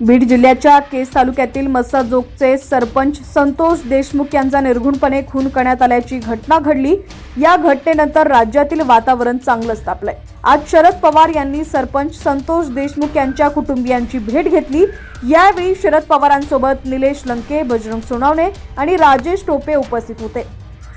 बीड जिल्ह्याच्या केस तालुक्यातील मस्साजोगचे सरपंच संतोष देशमुख यांचा निर्घुणपणे खून करण्यात आल्याची घटना घडली. या घटनेनंतर राज्यातील वातावरण चांगलंच तापलंय. आज शरद पवार यांनी सरपंच संतोष देशमुख यांच्या कुटुंबियांची भेट घेतली. यावेळी शरद पवारांसोबत निलेश लंके बजरंग सोनावणे आणि राजेश टोपे उपस्थित होते.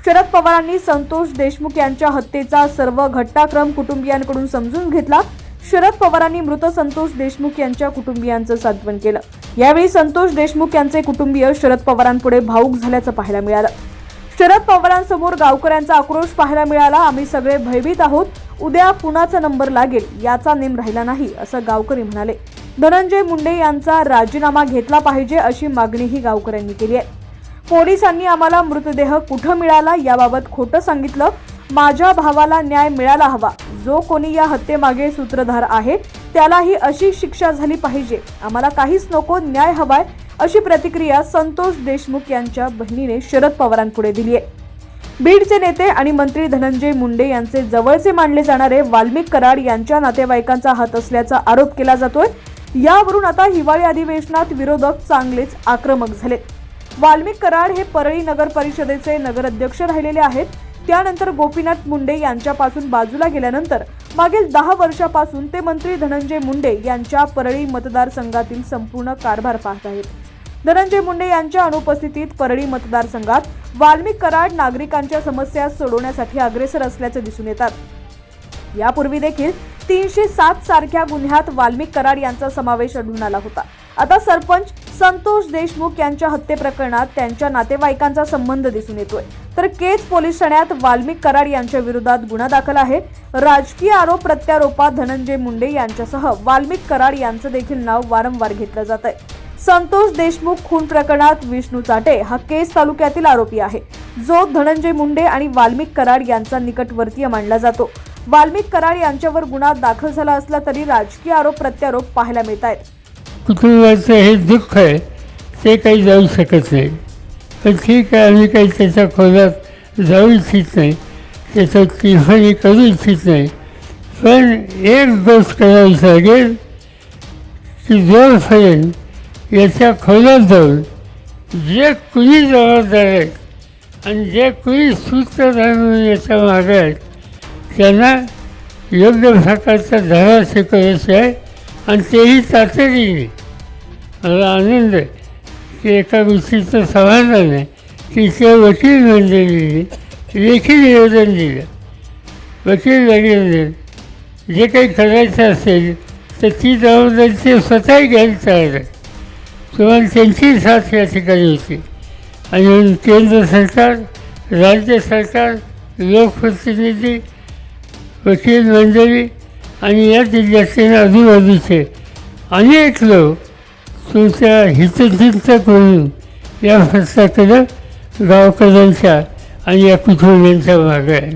शरद पवारांनी संतोष देशमुख यांच्या हत्येचा सर्व घटनाक्रम कुटुंबियांकडून समजून घेतला. शरद पवारांनी मृत संतोष देशमुख यांच्या कुटुंबियांचं सांत्वन केलं. यावेळी संतोष देशमुख यांचे कुटुंबीय शरद पवारांपुढे भाऊक झाल्याचं पाहायला मिळालं. शरद पवारांसमोर गावकऱ्यांचा आक्रोश पाहायला मिळाला. आम्ही सगळे भयभीत आहोत. उद्या कुणाचा नंबर लागेल. याचा नेम राहिला नाही असं गावकरी म्हणाले. धनंजय मुंडे यांचा राजीनामा घेतला पाहिजे अशी मागणीही गावकऱ्यांनी केली आहे. पोलिसांनी आम्हाला मृतदेह कुठं मिळाला याबाबत खोटं सांगितलं. माझ्या भावाला न्याय मिळाला हवा. जो कोणी या हत्येमागे सूत्रधार आहे त्यालाही अशी शिक्षा झाली पाहिजे. आम्हाला काहीच नको न्याय हवाय अशी प्रतिक्रिया संतोष देशमुख यांच्या बहिणीने शरद पवारांपुढे दिली आहे बीडचे नेते आणि मंत्री धनंजय मुंडे यांचे जवळचे मानले जाणारे वाल्मिक कराड यांच्या नातेवाईकांचा हात असल्याचा आरोप केला जातोय. यावरून आता हिवाळी अधिवेशनात विरोधक चांगलेच आक्रमक झाले वाल्मिक कराड हे परळी नगर परिषदेचे नगराध्यक्ष राहिलेले आहेत. त्यानंतर गोपीनाथ मुंडे यांच्यापासून बाजूला गेल्यानंतर मागील दहा वर्षापासून ते मंत्री धनंजय मुंडे यांच्या परळी मतदारसंघातील संपूर्ण कारभार पाहत आहेत. धनंजय मुंडे यांच्या अनुपस्थितीत परळी मतदारसंघात वाल्मिक कराड नागरिकांच्या समस्या सोडवण्यासाठी अग्रेसर असल्याचे दिसून येतात. यापूर्वी देखील तीनशे सात सारख्या गुन्ह्यात वाल्मिक कराड यांचा समावेश आढळून आला होता. आता सरपंच संतोष देशमुख यांच्या हत्ये प्रकरणात त्यांच्या नातेवाईकांचा संबंध दिसून येतोय. तर केज पोलीस ठाण्यात वाल्मिक कराड यांच्या विरोधात गुन्हा दाखल आहे. राजकीय आरोप प्रत्यारोपात धनंजय मुंडे यांच्यासह वाल्मिक कराड यांचं देखील नाव वारंवार घेतलं जात आहे. संतोष देशमुख खून प्रकरणात विष्णू चाटे हा केस तालुक्यातील आरोपी आहे. जो धनंजय मुंडे आणि वाल्मिक कराड यांचा निकटवर्तीय मानला जातो. वाल्मिक कराड यांच्यावर गुन्हा दाखल झाला असला तरी राजकीय आरोप प्रत्यारोप पाहायला मिळत आहेत कुटुंबाचं हे दुःख आहे ते काही जाऊ शकत नाही. पण ठीक आहे आम्ही काही त्याच्या खोलात जाऊ इच्छित नाही. त्याचं टिफणी करू इच्छित नाही. पण एक गोष्ट करावी लागेल की जोरपर्यंत याच्या खोलात जाऊन जे कुणी जबाबदार आहेत आणि जे कुणी सूत्रधार म्हणून याच्या मागे आहेत त्यांना योग्य प्रकारचा धडा शिकवायचा आहे. आणि तेही तातडीने. मला आनंद आहे की एका विशिष्ट समाधान तिच्या की त्या वकील मंडळीने लेखी निवेदन दिलं. वकील वगैरे जे काही करायचं असेल तर ती जबाबदारी ते स्वतःही घ्यायला तयार आहे. तुम्हाला त्यांची साथ या ठिकाणी होती. आणि म्हणून केंद्र सरकार राज्य सरकार लोकप्रतिनिधी वकील मंडळी आणि या जिल्ह्यातील आजूबाजूचे अनेक लोक तुमच्या हितचिंतक म्हणून या हस्ताकडं गावकऱ्यांच्या आणि या कुटुंबियांचा भाग आहे